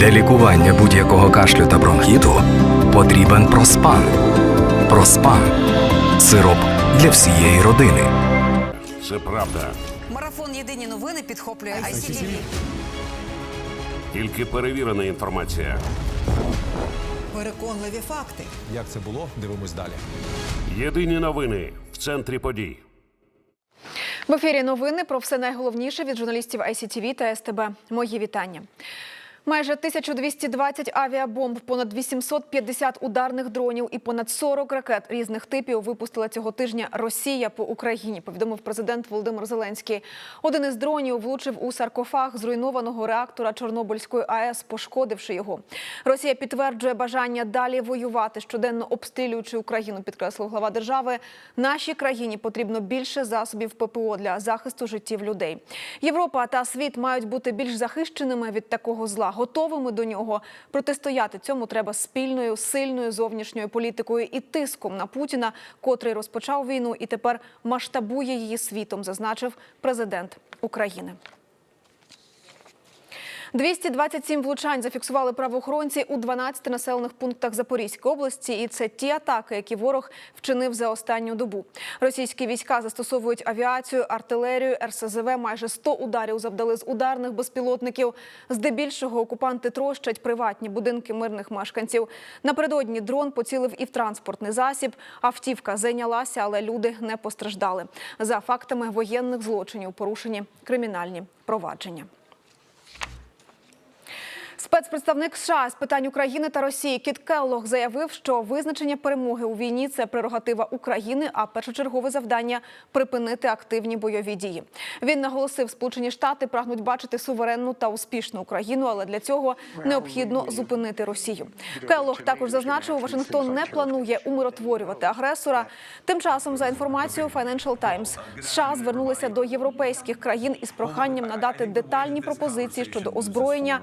Для лікування будь-якого кашлю та бронхіту потрібен проспан. Проспан сироп для всієї родини. Це правда. Марафон Єдині новини підхоплює ICTV. Тільки перевірена інформація. Переконливі факти. Як це було? Дивимось далі. Єдині новини в центрі подій. В ефірі новини про все найголовніше від журналістів ICTV та СТБ. Мої вітання. Майже 1220 авіабомб, понад 850 ударних дронів і понад 40 ракет різних типів випустила цього тижня Росія по Україні. Повідомив президент Володимир Зеленський. Один із дронів влучив у саркофаг зруйнованого реактора Чорнобильської АЕС, пошкодивши його. Росія підтверджує бажання далі воювати, щоденно обстрілюючи Україну. Підкреслив глава держави. Нашій країні потрібно більше засобів ППО для захисту життів людей. Європа та світ мають бути більш захищеними від такого зла, готовими до нього. Протистояти цьому треба спільною, сильною зовнішньою політикою і тиском на Путіна, котрий розпочав війну і тепер масштабує її світом, зазначив президент України. 227 влучань зафіксували правоохоронці у 12 населених пунктах Запорізької області, і це ті атаки, які ворог вчинив за останню добу. Російські війська застосовують авіацію, артилерію, РСЗВ. Майже 100 ударів завдали з ударних безпілотників. Здебільшого окупанти трощать приватні будинки мирних мешканців. Напередодні дрон поцілив і в транспортний засіб. Автівка зайнялася, але люди не постраждали. За фактами воєнних злочинів порушені кримінальні провадження. Спецпредставник США з питань України та Росії Кіт Келлог заявив, що визначення перемоги у війні це прерогатива України, а першочергове завдання припинити активні бойові дії. Він наголосив, Сполучені Штати прагнуть бачити суверенну та успішну Україну, але для цього необхідно зупинити Росію. Келлог також зазначив, Вашингтон не планує умиротворювати агресора. Тим часом, за інформацією Financial Times, США звернулися до європейських країн із проханням надати детальні пропозиції щодо озброєння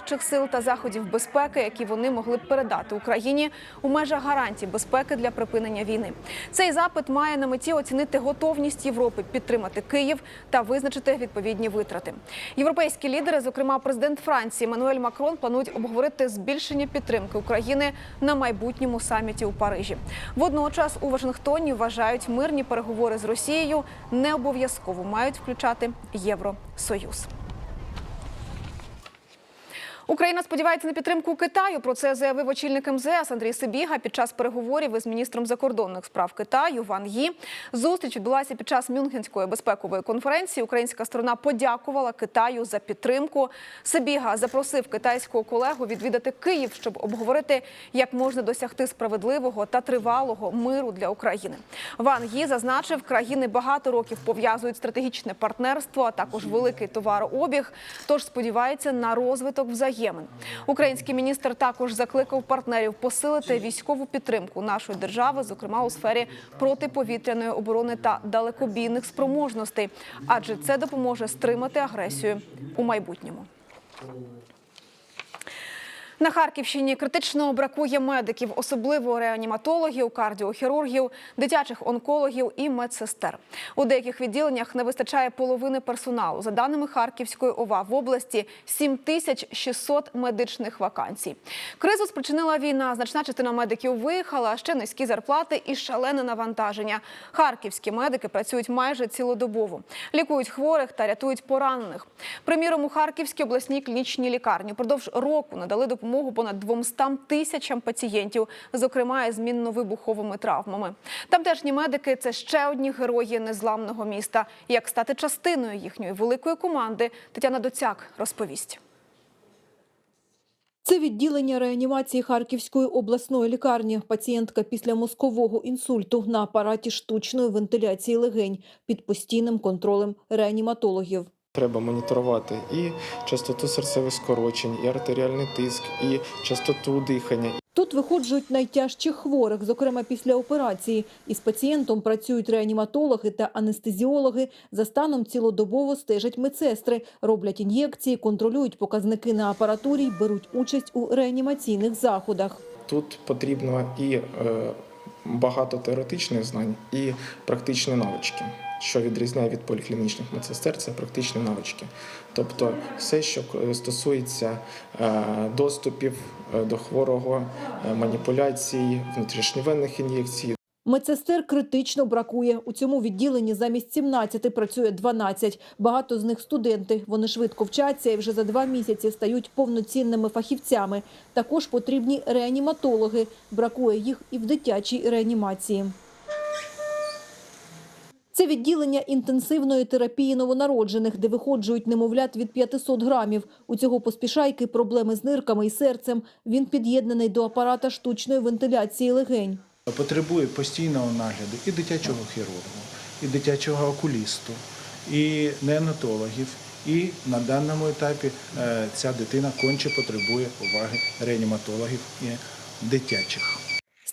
миротворчих сил та заходів безпеки, які вони могли б передати Україні у межах гарантій безпеки для припинення війни. Цей запит має на меті оцінити готовність Європи підтримати Київ та визначити відповідні витрати. Європейські лідери, зокрема президент Франції Мануель Макрон, планують обговорити збільшення підтримки України на майбутньому саміті у Парижі. Водночас у Вашингтоні вважають мирні переговори з Росією не обов'язково мають включати Євросоюз. Україна сподівається на підтримку Китаю. Про це заявив очільник МЗС Андрій Сибіга під час переговорів із міністром закордонних справ Китаю Ван Ї. Зустріч відбулася під час Мюнхенської безпекової конференції. Українська сторона подякувала Китаю за підтримку. Сибіга запросив китайського колегу відвідати Київ, щоб обговорити, як можна досягти справедливого та тривалого миру для України. Ван Ї зазначив, країни багато років пов'язують стратегічне партнерство, а також великий товарообіг. Тож сподівається на розвиток взаємин. Український міністр також закликав партнерів посилити військову підтримку нашої держави, зокрема у сфері протиповітряної оборони та далекобійних спроможностей, адже це допоможе стримати агресію у майбутньому. На Харківщині критично бракує медиків, особливо реаніматологів, кардіохірургів, дитячих онкологів і медсестер. У деяких відділеннях не вистачає половини персоналу. За даними Харківської ОВА, в області 7600 медичних вакансій. Кризу спричинила війна. Значна частина медиків виїхала, ще низькі зарплати і шалене навантаження. Харківські медики працюють майже цілодобово, лікують хворих та рятують поранених. Приміром, у Харківській обласній клінічній лікарні впродовж року надали допомогу понад 200 тисячам пацієнтів, зокрема із мінно-вибуховими травмами. Тамтешні медики це ще одні герої незламного міста. Як стати частиною їхньої великої команди, Тетяна Доцяк розповість. Це відділення реанімації Харківської обласної лікарні. Пацієнтка після мозкового інсульту на апараті штучної вентиляції легень під постійним контролем реаніматологів. Треба моніторувати і частоту серцевих скорочень, і артеріальний тиск, і частоту дихання. Тут виходжують найтяжчих хворих, зокрема після операції. Із пацієнтом працюють реаніматологи та анестезіологи. За станом цілодобово стежать медсестри, роблять ін'єкції, контролюють показники на апаратурі, й беруть участь у реанімаційних заходах. Тут потрібно і е, багато теоретичних знань, і практичні навички. Що відрізняє від поліклінічних медсестер, це практичні навички. Тобто все, що е, стосується е, доступів е, до хворого, маніпуляцій, внутрішньовенних ін'єкцій, Медсестер критично бракує. У цьому відділенні замість 17 працює 12. Багато з них студенти. Вони швидко вчаться і вже за два місяці стають повноцінними фахівцями. Також потрібні реаніматологи. Бракує їх і в дитячій реанімації. Це відділення інтенсивної терапії новонароджених, де виходжують немовлят від 500 грамів. У цього поспішайки проблеми з нирками і серцем. Він під'єднаний до апарата штучної вентиляції легень. Потребує постійного нагляду і дитячого хірурга, і дитячого окулісту, і неонатологів. І на даному етапі е, ця дитина конче потребує уваги реаніматологів і дитячих.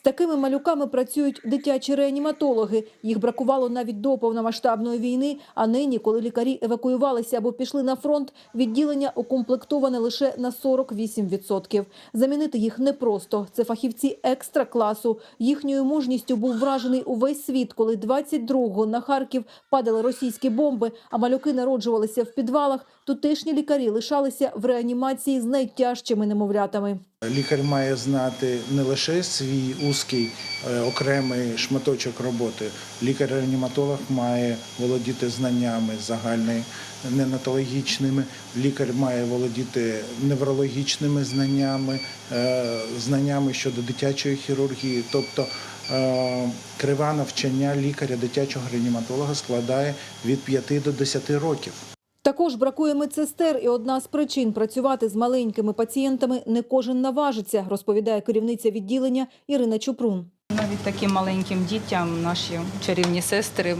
Такими малюками працюють дитячі реаніматологи. Їх бракувало навіть до повномасштабної війни. А нині, коли лікарі евакуювалися або пішли на фронт, відділення укомплектоване лише на 48%. Замінити їх непросто. Це фахівці екстра класу. Їхньою мужністю був вражений увесь світ, коли 22-го на Харків падали російські бомби, а малюки народжувалися в підвалах. Тутешні лікарі лишалися в реанімації з найтяжчими немовлятами. Лікар має знати не лише свій узкий е, окремий шматочок роботи. Лікар-реаніматолог має володіти знаннями загальними, неонатологічними. Лікар має володіти неврологічними знаннями, е, знаннями щодо дитячої хірургії. Тобто е, крива навчання лікаря дитячого реаніматолога складає від 5 до 10 років. Також бракує медсестер, і одна з причин працювати з маленькими пацієнтами не кожен наважиться, розповідає керівниця відділення Ірина Чупрун. Навіть таким маленьким дітям наші чарівні сестри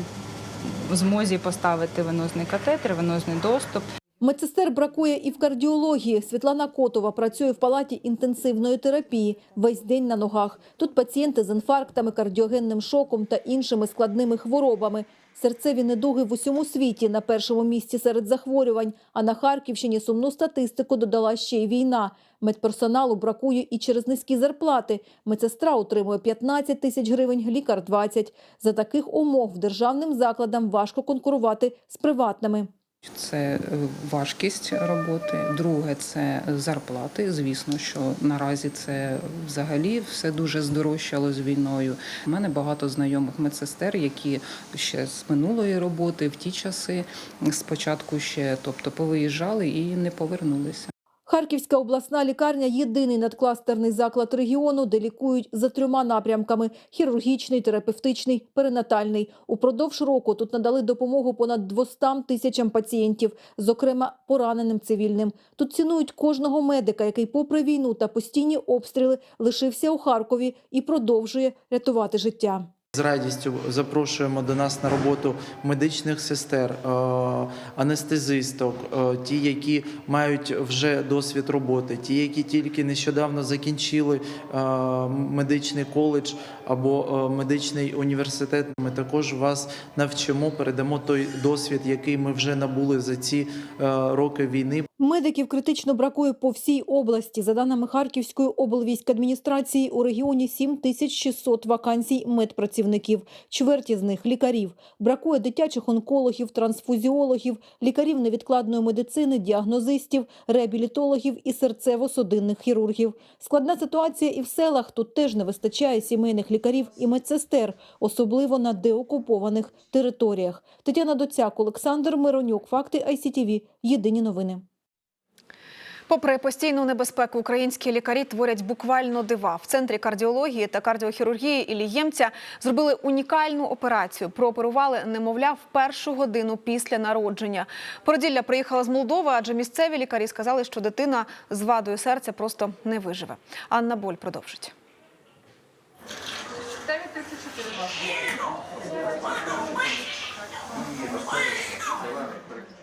в змозі поставити венозний катетер, венозний доступ. Медсестер бракує і в кардіології. Світлана Котова працює в палаті інтенсивної терапії весь день на ногах. Тут пацієнти з інфарктами, кардіогенним шоком та іншими складними хворобами. Серцеві недуги в усьому світі на першому місці серед захворювань. А на Харківщині сумну статистику додала ще й війна. Медперсоналу бракує і через низькі зарплати. Медсестра отримує 15 тисяч гривень, лікар – 20. За таких умов державним закладам важко конкурувати з приватними. Це е, важкість роботи. Друге це зарплати. Звісно, що наразі це взагалі все дуже здорожчало з війною. У мене багато знайомих медсестер, які ще з минулої роботи в ті часи спочатку ще, тобто повиїжджали і не повернулися. Харківська обласна лікарня – єдиний надкластерний заклад регіону, де лікують за трьома напрямками – хірургічний, терапевтичний, перинатальний. Упродовж року тут надали допомогу понад 200 тисячам пацієнтів, зокрема пораненим цивільним. Тут цінують кожного медика, який попри війну та постійні обстріли лишився у Харкові і продовжує рятувати життя. З радістю запрошуємо до нас на роботу медичних сестер, е, анестезисток, е, ті, які мають вже досвід роботи, ті, які тільки нещодавно закінчили е, медичний коледж або медичний університет. Ми також вас навчимо, передамо той досвід, який ми вже набули за ці роки війни. Медиків критично бракує по всій області. За даними Харківської облвійськадміністрації, у регіоні 7600 вакансій медпрацівників. Чверті з них – лікарів. Бракує дитячих онкологів, трансфузіологів, лікарів невідкладної медицини, діагнозистів, реабілітологів і серцево-судинних хірургів. Складна ситуація і в селах. Тут теж не вистачає сімейних лікарів і медсестер, особливо на деокупованих територіях. Тетяна Доцяк, Олександр Миронюк. Факти ICTV. Єдині новини. Попри постійну небезпеку, українські лікарі творять буквально дива. В центрі кардіології та кардіохірургії Іллі зробили унікальну операцію. Прооперували немовля в першу годину після народження. Породілля приїхала з Молдови, адже місцеві лікарі сказали, що дитина з вадою серця просто не виживе. Анна Боль продовжить.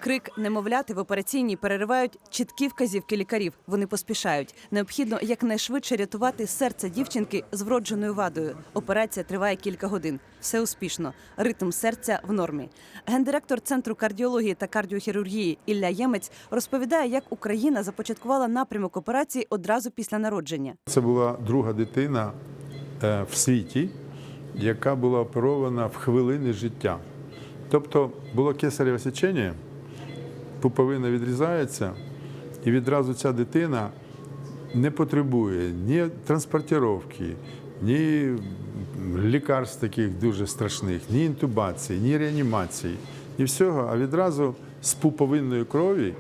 Крик немовляти в операційній переривають чіткі вказівки лікарів. Вони поспішають. Необхідно якнайшвидше рятувати серце дівчинки з вродженою вадою. Операція триває кілька годин. Все успішно. Ритм серця в нормі. Гендиректор центру кардіології та кардіохірургії Ілля Ємець розповідає, як Україна започаткувала напрямок операції одразу після народження. Це була друга дитина е, в світі, яка була оперована в хвилини життя. Тобто було кесареве сечення, пуповина відрізається, і відразу ця дитина не потребує ні транспортировки, ні лікарств таких дуже страшних, ні інтубації, ні реанімації, ні всього, а відразу з пуповинної крові,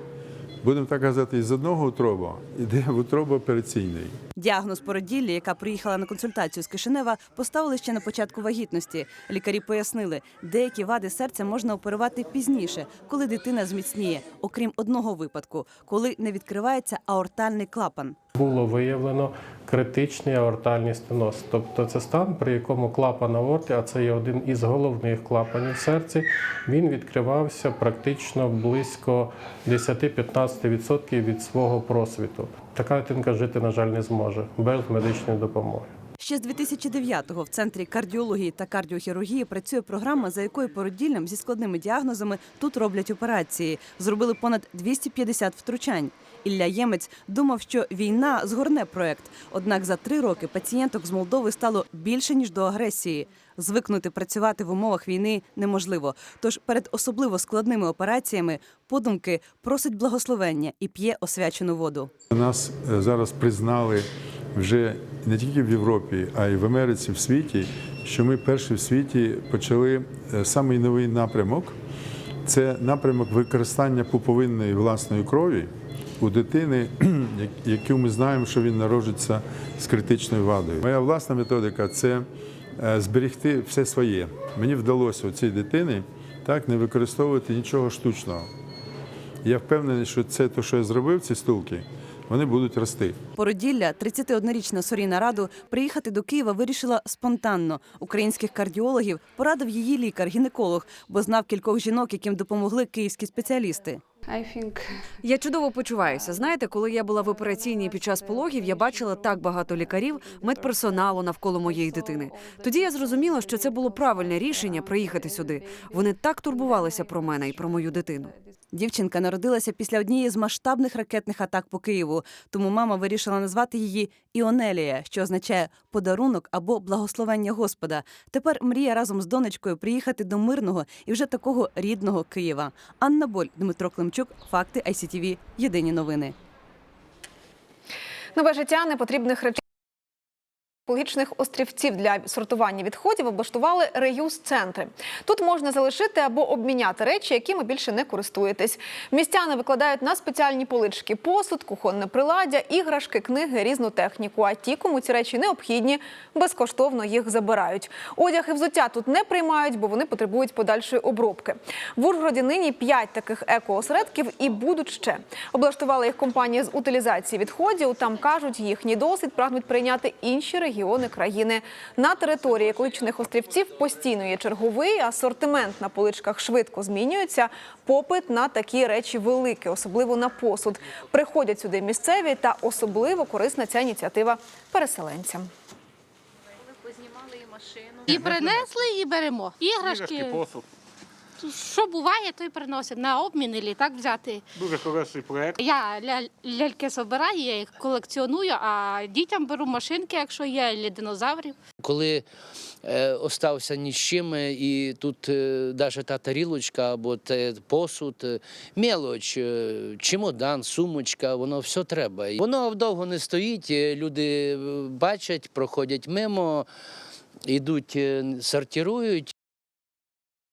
будемо так казати, із одного утроба йде в утробу операційний. Діагноз породіллі, яка приїхала на консультацію з Кишинева, поставили ще на початку вагітності. Лікарі пояснили, деякі вади серця можна оперувати пізніше, коли дитина зміцніє, окрім одного випадку, коли не відкривається аортальний клапан. Було виявлено критичний аортальний стеноз, тобто це стан, при якому клапан аорти, а це є один із головних клапанів серці, він відкривався практично близько 10-15% від свого просвіту. Така дитинка жити, на жаль, не зможе без медичної допомоги. Ще з 2009-го в центрі кардіології та кардіохірургії працює програма, за якою породіллям зі складними діагнозами тут роблять операції. Зробили понад 250 втручань. Ілля Ємець думав, що війна згорне проект. Однак за три роки пацієнток з Молдови стало більше ніж до агресії. Звикнути працювати в умовах війни неможливо. Тож перед особливо складними операціями подумки просить благословення і п'є освячену воду. Нас е, зараз признали вже не тільки в Європі, а й в Америці, в світі, що ми перші в світі почали е, самий новий напрямок. Це напрямок використання пуповинної власної крові у дитини, яку ми знаємо, що він народжується з критичною вадою. Моя власна методика це е, зберегти все своє. Мені вдалося у цій дитини так не використовувати нічого штучного. Я впевнений, що це те, що я зробив, ці стулки, вони будуть рости. Породілля, 31-річна Соріна Раду, приїхати до Києва вирішила спонтанно. Українських кардіологів порадив її лікар-гінеколог, бо знав кількох жінок, яким допомогли київські спеціалісти. Я чудово почуваюся. Знаєте, коли я була в операційній під час пологів, я бачила так багато лікарів, медперсоналу навколо моєї дитини. Тоді я зрозуміла, що це було правильне рішення приїхати сюди. Вони так турбувалися про мене і про мою дитину. Дівчинка народилася після однієї з масштабних ракетних атак по Києву, тому мама вирішила назвати її Іонелія, що означає подарунок або благословення Господа. Тепер мріє разом з донечкою приїхати до мирного і вже такого рідного Києва. Анна Боль, Дмитро Климчук, факти ICTV. Єдині новини. Нове життя непотрібних речей. Екологічних острівців для сортування відходів облаштували реюз-центри. Тут можна залишити або обміняти речі, якими більше не користуєтесь. Містяни викладають на спеціальні полички посуд, кухонне приладдя, іграшки, книги, різну техніку. А ті, кому ці речі необхідні, безкоштовно їх забирають. Одяг і взуття тут не приймають, бо вони потребують подальшої обробки. В Ужгороді нині п'ять таких екоосередків і будуть ще. Облаштували їх компанія з утилізації відходів. Там кажуть, їхній досвід прагнуть прийняти інші регіони країни. На території екологічних острівців постійно є черговий, асортимент на поличках швидко змінюється. Попит на такі речі великий, особливо на посуд. Приходять сюди місцеві та особливо корисна ця ініціатива переселенцям. І принесли, і беремо. Іграшки. Що буває, то й приносять. На обмін і так взяти. Дуже хороший проект. Я ля- ляльки збираю, я їх колекціоную, а дітям беру машинки, якщо є для динозаврів. Коли е, остався ні з чим, е, і тут е, навіть та тарілочка або те посуд, е, мелоч, е, чемодан, сумочка, воно все треба. І Воно довго не стоїть, е, люди е, бачать, проходять мимо, йдуть, е, сортирують.